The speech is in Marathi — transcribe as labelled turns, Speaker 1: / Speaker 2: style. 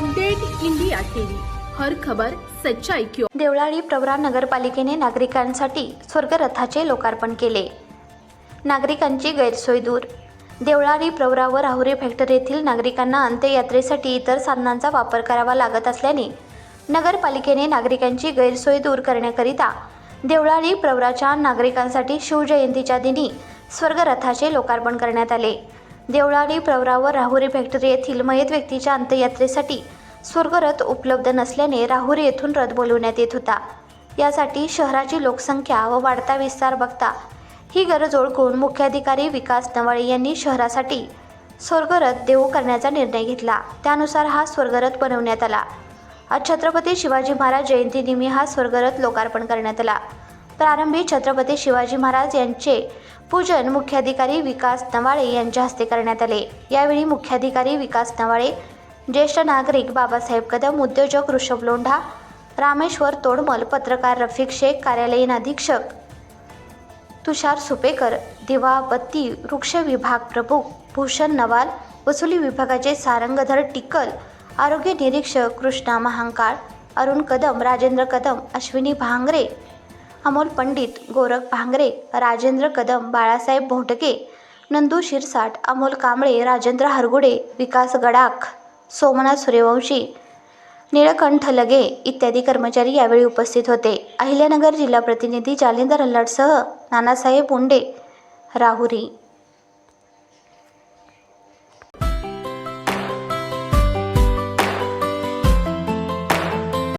Speaker 1: Update India TV. हर खबर सच्चाई की
Speaker 2: देवळाली प्रवरा नगरपालिकेने नागरिकांसाठी स्वर्गरथाचे लोकार्पण केले. नागरिकांची गैरसोय दूर. देवळाली प्रवरा व राहुरी फॅक्टरी येथील नागरिकांना अंत्ययात्रेसाठी इतर साधनांचा वापर करावा लागत असल्याने नगरपालिकेने नागरिकांची गैरसोय दूर करण्याकरिता देवळाली प्रवराच्या नागरिकांसाठी शिवजयंतीच्या दिनी स्वर्गरथाचे लोकार्पण करण्यात आले. देवळाली प्रवरावर राहुरी फॅक्टरी येथील मयत व्यक्तीच्या अंत्ययात्रेसाठी स्वर्गरथ उपलब्ध नसल्याने राहुरी येथून रथ बोलवण्यात येत होता. यासाठी शहराची लोकसंख्या व वाढता विस्तार बघता ही गरज ओळखून मुख्याधिकारी विकास नवाळे यांनी शहरासाठी स्वर्गरथ देऊ करण्याचा निर्णय घेतला. त्यानुसार हा स्वर्गरथ बनवण्यात आला. आज छत्रपती शिवाजी महाराज जयंतीनिमी हा स्वर्गरथ लोकार्पण करण्यात आला. प्रारंभी छत्रपती शिवाजी महाराज यांचे पूजन मुख्याधिकारी विकास नवाळे यांच्या हस्ते करण्यात आले. यावेळी मुख्याधिकारी विकास नवाळे ज्येष्ठ नागरिक बाबासाहेब कदम उद्योजक ऋषभ लोंढा रामेश्वर तोडमल पत्रकार रफिक शेख कार्यालयीन अधीक्षक तुषार सुपेकर दिवा बत्ती वृक्ष विभाग प्रमुख भूषण नवाल वसुली विभागाचे सारंगधर टिकल आरोग्य निरीक्षक कृष्णा महांकाळ अरुण कदम राजेंद्र कदम अश्विनी भांगरे अमोल पंडित गोरख भांगरे राजेंद्र कदम बाळासाहेब भोंडके नंदू शिरसाट अमोल कांबळे राजेंद्र हरगुडे विकास गडाख सोमनाथ सूर्यवंशी निळकंठ लगे इत्यादी कर्मचारी यावेळी उपस्थित होते. अहिल्यानगर जिल्हा प्रतिनिधी जालिंदर हल्लाडसह नानासाहेब मुंडे राहुरी